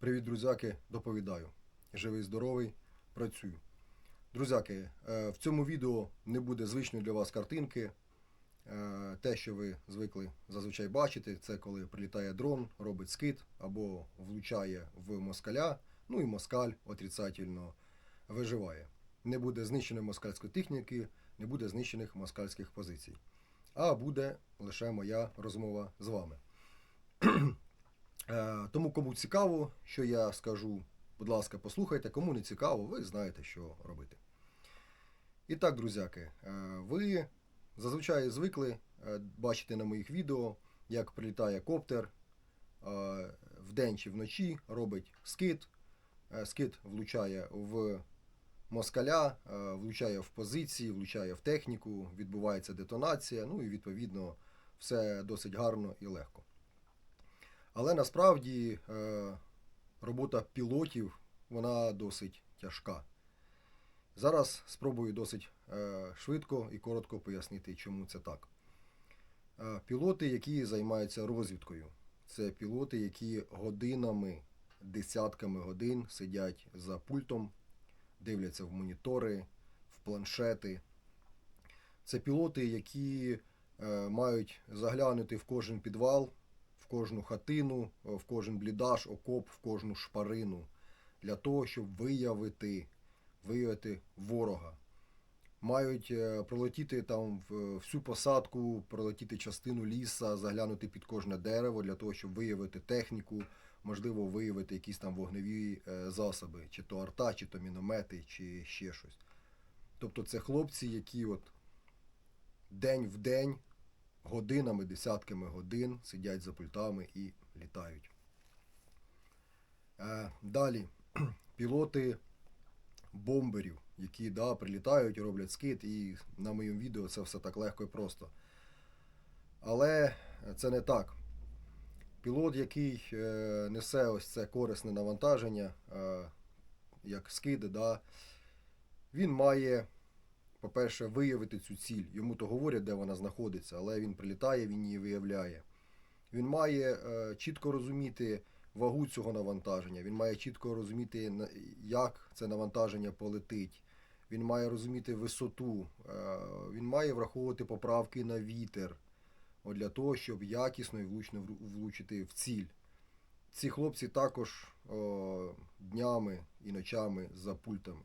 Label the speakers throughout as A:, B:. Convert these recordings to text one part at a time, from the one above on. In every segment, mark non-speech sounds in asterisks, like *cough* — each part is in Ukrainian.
A: Привіт, друзяки, доповідаю. Живий, здоровий, працюю. Друзяки, е, в цьому відео не буде звичної для вас картинки. Е, Те, що ви звикли зазвичай бачити, це коли прилітає дрон, робить скид або влучає в москаля, ну і москаль отрицательно виживає. Не буде знищеної москальської техніки, не буде знищених москальських позицій. А буде лише моя розмова з вами. Е, Тому кому цікаво, що я скажу, будь ласка, послухайте. Кому не цікаво, ви знаєте, що робити. І так, друзяки, е, ви зазвичай звикли е, бачити на моїх відео, як прилітає коптер вдень чи вночі, робить скид. Скид влучає в москаля, влучає в позиції, влучає в техніку, відбувається детонація, ну і відповідно все досить гарно і легко. Але насправді е, робота пілотів вона досить тяжка. Зараз спробую досить е, швидко і коротко пояснити, чому це так. Е, Пілоти, які займаються розвідкою, це пілоти, які годинами, десятками годин сидять за пультом, дивляться в монітори, в планшети. Це пілоти, які мають заглянути в кожен підвал, кожну хатину, е, в кожен блідаш, окоп, в кожну шпарину для того, щоб виявити, виявити ворога. Мають е, пролетіти там всю посадку, пролетіти частину ліса, заглянути під кожне дерево для того, щоб виявити техніку, можливо, виявити якісь там вогневі е, засоби, чи то арта, чи то міномети, чи ще щось. Тобто це хлопці, які от день в день, годинами, десятками годин сидять за пультами і літають. Е, Далі *clears throat* пілоти бомберів, які да, прилітають, роблять скид, і на моєму відео це все так легко і просто. Але це не так. Пілот, який е, несе ось це корисне навантаження, е, як скиди, да, він має, по-перше, виявити цю ціль. Йому то говорять, де вона знаходиться, але він прилітає, він її виявляє. Він має е, чітко розуміти вагу цього навантаження, він має чітко розуміти, як це навантаження полетить. Він має розуміти висоту, е, він має враховувати поправки на вітер для того, щоб якісно і влучно влучити в ціль. Ці хлопці також днями і ночами за пультами.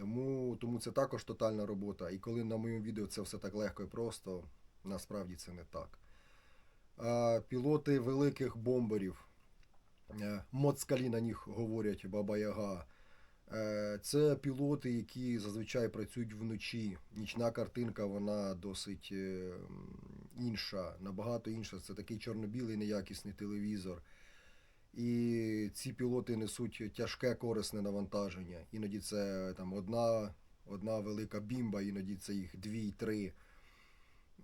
A: Тому, тому це також тотальна робота. І коли на моєму відео це все так легко і просто, насправді це не так. Пілоти великих бомберів, е, моцкалі на них говорять Баба Яга. Е, Це пілоти, які зазвичай працюють вночі. Нічна картинка вона досить е, інша, набагато інша. Це такий чорно-білий неякісний телевізор. І ці пілоти несуть тяжке корисне навантаження. Іноді це там одна, одна велика бімба, іноді це їх дві-три.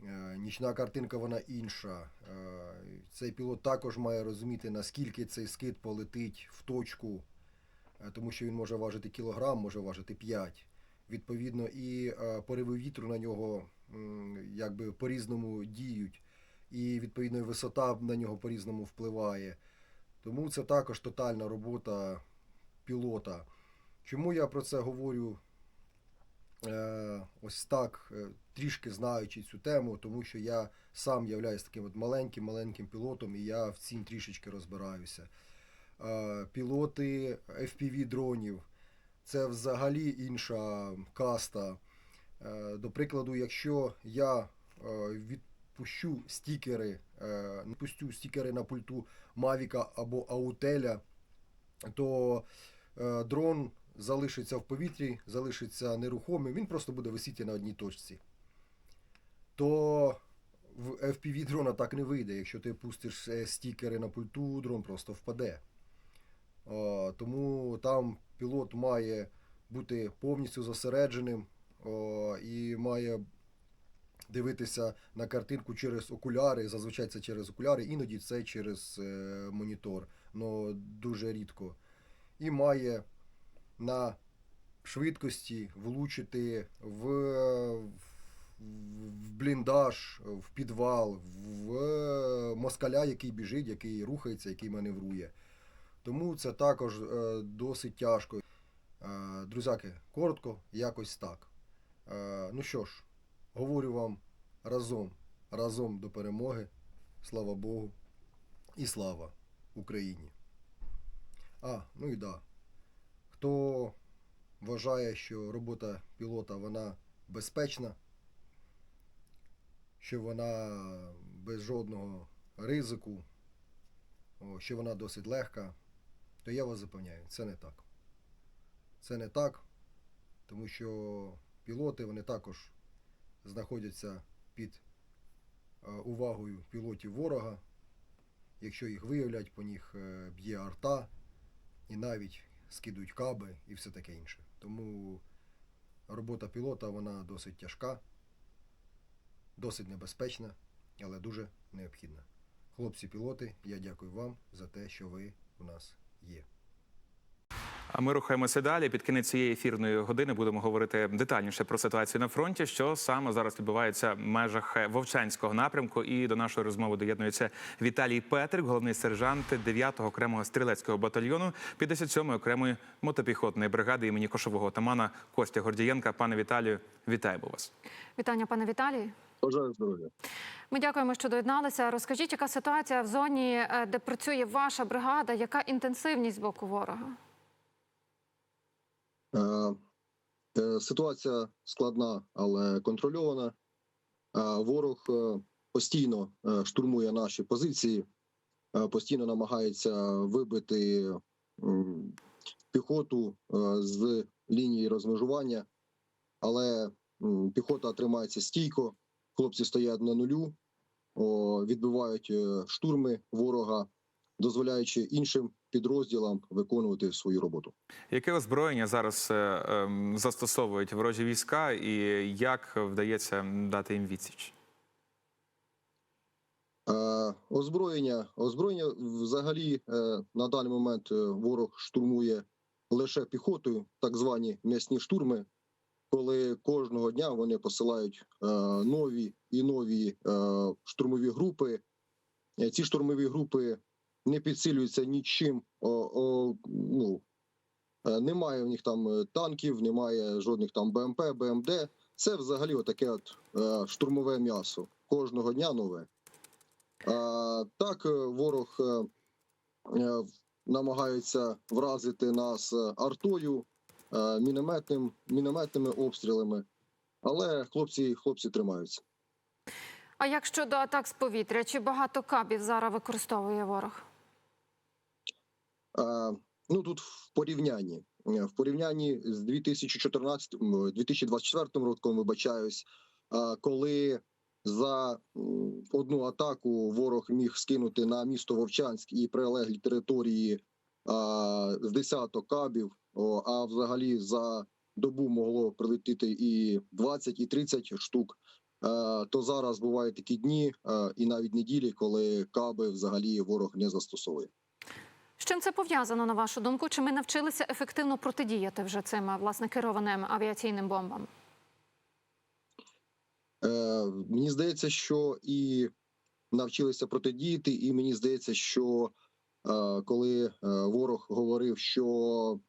A: Е, Нічна картинка вона інша. Е, Цей пілот також має розуміти, наскільки цей скид полетить в точку, е, тому що він може важити кілограм, може важити 5. Відповідно, і пориви вітру на нього якби по-різному діють, і відповідно висота на нього по-різному впливає. Тому це також тотальна робота пілота. Чому я про це говорю е, ось так, е, трішки знаючи цю тему, тому що я сам являюсь таким от маленьким-маленьким пілотом, і я в цім трішечки розбираюся. Е, пілоти FPV дронів це взагалі інша каста. До прикладу, якщо я е, відпущу стікери, е, напустю стікери на пульту Мавіка або Аутеля, то е, дрон залишиться в повітрі, залишиться нерухомим, він просто буде висіти на одній точці. То в FPV дрона так не вийде. Якщо ти пустиш е, стікери на пульту, дрон просто впаде. Тому там пілот має бути повністю зосередженим і має дивитися на картинку через окуляри. Зазвичай це через окуляри, іноді це через е, монітор, але дуже рідко. І має на швидкості влучити в, в бліндаж, в підвал, в москаля, який біжить, який рухається, який маневрує.
B: Тому це також е, досить тяжко. Е, друзяки, коротко, якось так. Е, ну що ж, говорю вам разом, разом до перемоги. Слава Богу. І слава Україні. А, ну і да. Хто вважає, що робота пілота вона безпечна, що вона без жодного ризику, що вона досить легка, то я вас запевняю, це не так. Це не так, тому що пілоти вони також знаходяться під е, увагою пілотів ворога. Якщо їх виявлять, по них е, б'є арта і навіть скидують каби і все таке інше. Тому робота пілота вона досить тяжка, досить небезпечна, але дуже необхідна. Хлопці-пілоти, я дякую вам за те, що ви в нас є.
C: А ми рухаємося далі. Під кінець цієї ефірної години будемо говорити детальніше про ситуацію на фронті, що саме зараз відбувається в межах е, Вовчанського напрямку. І до нашої розмови доєднується Віталій Петрик, головний сержант 9-го окремого стрілецького батальйону 57-ї окремої мотопіхотної бригади імені кошового отамана Костя Гордієнка. Пане Віталію, вітаємо вас.
D: Вітання, пане Віталію.
A: Бажаю здоров'я.
D: Ми дякуємо, що доєдналися. Розкажіть, яка ситуація в зоні, е, де працює ваша бригада, яка інтенсивність з боку ворога?
A: Е, е, Ситуація складна, але контрольована. Е, Ворог постійно штурмує наші позиції, постійно намагається вибити піхоту з лінії розмежування, але піхота тримається стійко, хлопці стоять на нулю, відбивають штурми ворога, дозволяючи іншим підрозділам виконувати свою роботу.
C: Яке озброєння зараз е, ем, застосовують ворожі війська, і як вдається дати їм відсіч?
A: Е, Озброєння. Озброєння взагалі е, на даний момент ворог штурмує лише піхотою, так звані м'ясні штурми, коли кожного дня вони посилають нові і нові штурмові групи. Ці штурмові групи не підсилюються нічим. О, о, ну, е, немає в них там е, танків, немає жодних там БМП, БМД. Це взагалі отаке от е, штурмове м'ясо. Кожного дня нове. А, Так, е, ворог е, е, намагається вразити нас е, артою, е, мінометним, мінометними обстрілами, але хлопці, хлопці тримаються.
D: А як щодо атак з повітря? Чи багато кабів зараз використовує ворог?
A: Ну тут в порівнянні. Е, В порівнянні з 2014, м, 2024 роком, вибачаюсь, коли за одну атаку ворог міг скинути на місто Вовчанськ і прилеглі території з десяток кабів, а взагалі за добу могло прилетіти і 20, і 30 штук. Е, То зараз бувають такі дні е, і навіть неділі, коли каби взагалі ворог не застосовує.
D: З чим це пов'язано, на вашу думку? Чи ми навчилися ефективно протидіяти вже цим власне керованим авіаційним бомбам?
A: Е, мені здається, що і навчилися протидіяти, і мені здається, що е, коли е, ворог говорив, що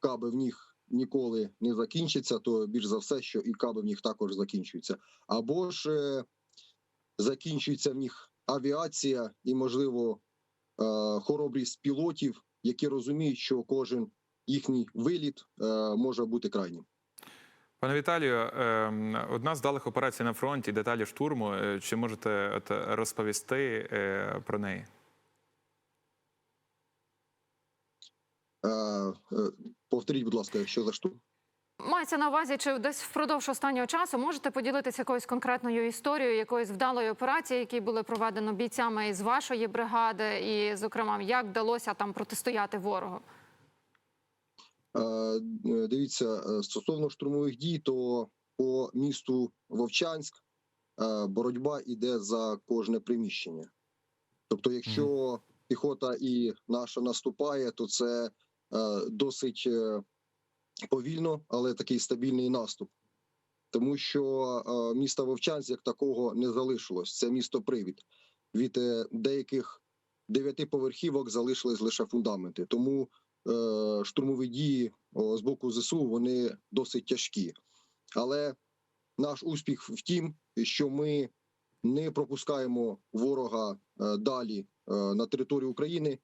A: каби в них ніколи не закінчаться, то більш за все, що і каби в них також закінчуються. Або ж е, закінчується в них авіація і, можливо, хоробрість пілотів, які розуміють, що кожен їхній виліт е, може бути крайнім.
C: Пане Віталію, ем, одна з далих операцій на фронті, деталі штурму. Е, Чи можете от, розповісти е, про неї?
A: Е, е, Повторіть, будь ласка, що за штурм?
D: Мається на увазі, чи десь впродовж останнього часу можете поділитися якоюсь конкретною історією, якоюсь вдалою операції, які були проведено бійцями із вашої бригади, і, зокрема, як вдалося там протистояти ворогу?
A: Е, е, Дивіться, е, стосовно штурмових дій, то по місту Вовчанськ боротьба йде за кожне приміщення. Тобто, якщо піхота і наша наступає, то це досить повільно, але такий стабільний наступ. Тому що е, міста Вовчанськ як такого не залишилось. Це місто привід від е, деяких дев'ятиповерхівок залишились лише фундаменти. Тому е, штурмові дії з боку ЗСУ вони досить тяжкі. Але наш успіх в тім, що ми не пропускаємо ворога далі на територію України,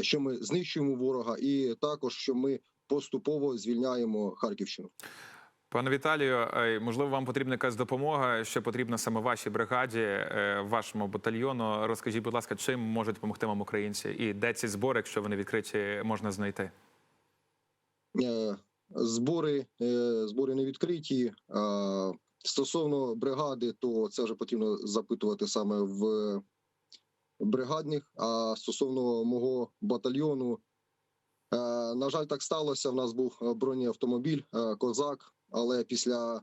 A: що ми знищуємо ворога, і також що ми поступово звільняємо Харківщину.
C: Пане Віталію, е, можливо, вам потрібна якась допомога, що потрібна саме вашій бригаді, е, вашому батальйону. Розкажіть, будь ласка, чим можуть допомогти вам українці, і де ці збори, якщо вони відкриті, можна знайти?
A: Е, Збори, збори не відкриті. Стосовно бригади, то це вже потрібно запитувати саме в бригадних. А стосовно мого батальйону, на жаль, так сталося. В нас був бронеавтомобіль е, Козак, але після,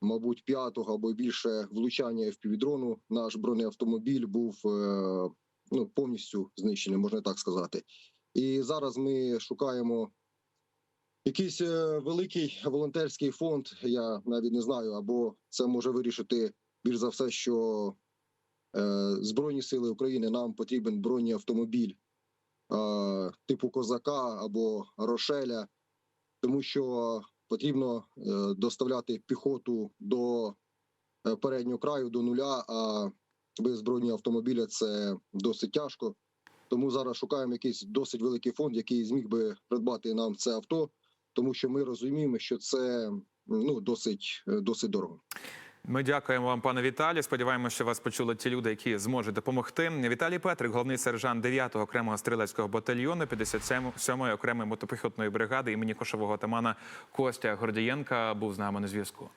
A: мабуть, п'ятого або більше влучання в півдрону наш бронеавтомобіль був е, ну, повністю знищений, можна так сказати. І зараз ми шукаємо якийсь е, великий волонтерський фонд, я навіть не знаю, або це може вирішити більш за все, що е, Збройні Сили України нам потрібен бронеавтомобіль е, типу Козака або Рошеля, тому що потрібно е, доставляти піхоту до е, переднього краю, до нуля, а без бронеавтомобіля це досить тяжко. Тому зараз шукаємо якийсь досить великий фонд, який зміг би придбати нам це авто, тому що ми розуміємо, що це ну досить е, досить дорого.
C: Ми дякуємо вам, пане Віталі. Сподіваємося, що вас почули ті люди, які зможуть допомогти. Віталій Петрик, головний сержант 9-го окремого стрілецького батальйону 57-ї окремої мотопіхотної бригади імені кошового атамана Костя Гордієнка, був з нами на зв'язку.